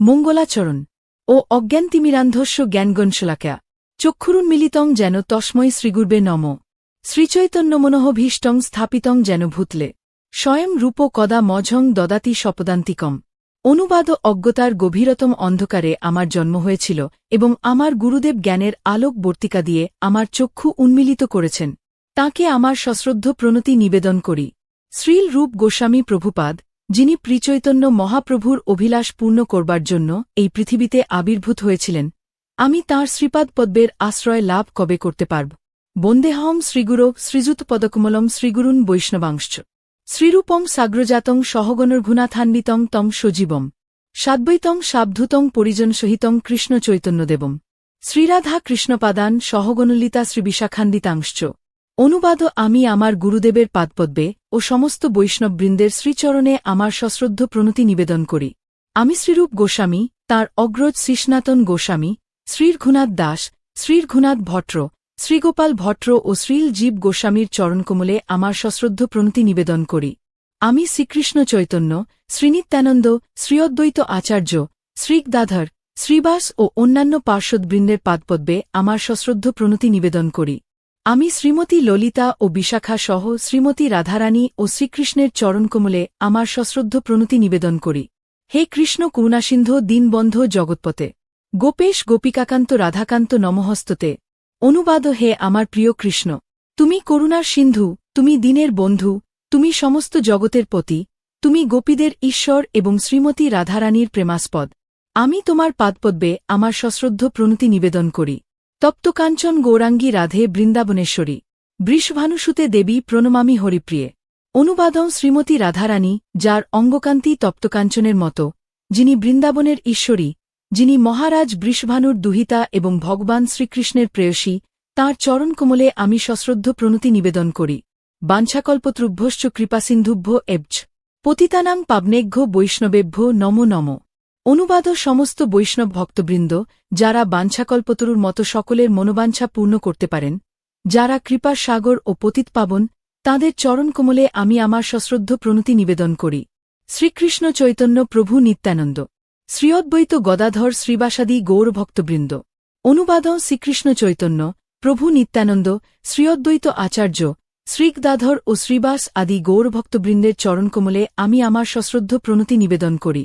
মঙ্গলাচরণ ও অজ্ঞানতিমিরান্ধস্য জ্ঞানগণশলাকা চক্ষুরুন্মিলিতং যেন তস্মৈ শ্রীগুর্বে নম। শ্রীচৈতন্যমনোহভীষ্টং স্থাপিতং যেন ভূতলে। স্বয়ং রূপ কদা মঝং দদাতি সপদান্তিকম। অনুবাদ অজ্ঞতার গভীরতম অন্ধকারে আমার জন্ম হয়েছিল এবং আমার গুরুদেব জ্ঞানের আলোক বর্তিকা দিয়ে আমার চক্ষু উন্মিলিত করেছেন। তাকে আমার সশ্রদ্ধ প্রণতি নিবেদন করি। শ্রীল রূপ গোস্বামী প্রভুপাদ যিনি প্রিচৈতন্য মহাপ্রভুর অভিলাষ পূর্ণ করবার জন্য এই পৃথিবীতে আবির্ভূত হয়েছিলেন, আমি তাঁর শ্রীপাদ পদ্মের আশ্রয় লাভ কবে করতে পারব? বন্দেহম শ্রীগুরো শ্রীযুত পদকমলম শ্রীগুরুন বৈষ্ণবাংশ শ্রীরূপং সাগ্রজাতং সহগণর্ঘুনাথান্বিতং তং সজীবম। সাদ্বৈতং সাবধূতং পরিজনসহিতং কৃষ্ণ চৈতন্যদেবম। শ্রীরাধা কৃষ্ণপাদান সহগণলিতা শ্রীবিশাখান্বিতাংশ্চ। অনুবাদ আমি আমার গুরুদেবের পাদপদ্মে ও সমস্ত বৈষ্ণববৃন্দের শ্রীচরণে আমার সশ্রদ্ধ প্রণতি নিবেদন করি। আমি শ্রীরূপ গোস্বামী, তাঁর অগ্রজ শ্রীষ্ণাতন গোস্বামী, শ্রীরঘুনাথ দাস, শ্রীরঘুনাথ ভট্ট, শ্রীগোপাল ভট্ট ও শ্রীল জীব গোস্বামীর চরণকমলে আমার সশ্রদ্ধ প্রণতি নিবেদন করি। আমি শ্রীকৃষ্ণ চৈতন্য, শ্রীনিত্যানন্দ, শ্রীঅদ্বৈত আচার্য শ্রীগদাধর শ্রীবাস ও অন্যান্য পার্শ্বদবৃন্দের পাদপদ্মে আমার সশ্রদ্ধ প্রণতি নিবেদন করি। আমি শ্রীমতী ললিতা ও বিশাখা সহ শ্রীমতী রাধারানী ও শ্রীকৃষ্ণের চরণকমলে আমার সশ্রদ্ধ প্রণতি নিবেদন করি। হে কৃষ্ণ করুণাসিন্ধ, দীনবন্ধ জগৎপতে গোপেশ গোপিকাকান্ত রাধাকান্ত নমহস্ততে, অনুবাদ হে আমার প্রিয় কৃষ্ণ। তুমি করুণার সিন্ধু, তুমি দিনের বন্ধু, তুমি সমস্ত জগতের পতি, তুমি গোপীদের ঈশ্বর এবং শ্রীমতী রাধারানীর প্রেমাস্পদ। আমি তোমার পাদপদ্মে আমার সশ্রদ্ধ প্রণতি নিবেদন করি। তপ্তকাঞ্চন গৌরাঙ্গী রাধে বৃন্দাবনেশ্বরী, বৃষভানুসুতে দেবী প্রণমামি হরিপ্রিয়ে। অনুবাদং শ্রীমতী রাধারানী, যার অঙ্গকান্তি তপ্তকাঞ্চনের মতো, যিনি বৃন্দাবনের ঈশ্বরী, যিনি মহারাজ বৃষভানুর দুহিতা এবং ভগবান শ্রীকৃষ্ণের প্রেয়সী, তাঁর চরণকমলে আমি সশ্রদ্ধ প্রণতি নিবেদন করি। বাঞ্ছাকল্পত্রুভ্যশ্চ কৃপাসিন্ধুভ্য এবচ। পতিতানাং পাবনেঘ্য বৈষ্ণবেভ্য নম নম। অনুবাদ সমস্ত বৈষ্ণব ভক্তবৃন্দ, যারা বাঞ্ছাকল্পতরুর মতো সকলের মনোবাঞ্ছা পূর্ণ করতে পারেন, যারা কৃপার সাগর ও পতিত পাবন, তাঁদের চরণকমলে আমি আমার সশ্রদ্ধ প্রণতি নিবেদন করি। শ্রীকৃষ্ণ চৈতন্য প্রভু নিত্যানন্দ। শ্রীঅদ্বৈত গদাধর শ্রীবাসাদি গৌরভক্তবৃন্দ অনুবাদ শ্রীকৃষ্ণ চৈতন্য, প্রভু নিত্যানন্দ শ্রীঅদ্বৈত আচার্য, শ্রীগদাধর ও শ্রীবাস আদি গৌরভক্তবৃন্দের চরণকমলে আমি আমার সশ্রদ্ধ প্রণতি নিবেদন করি।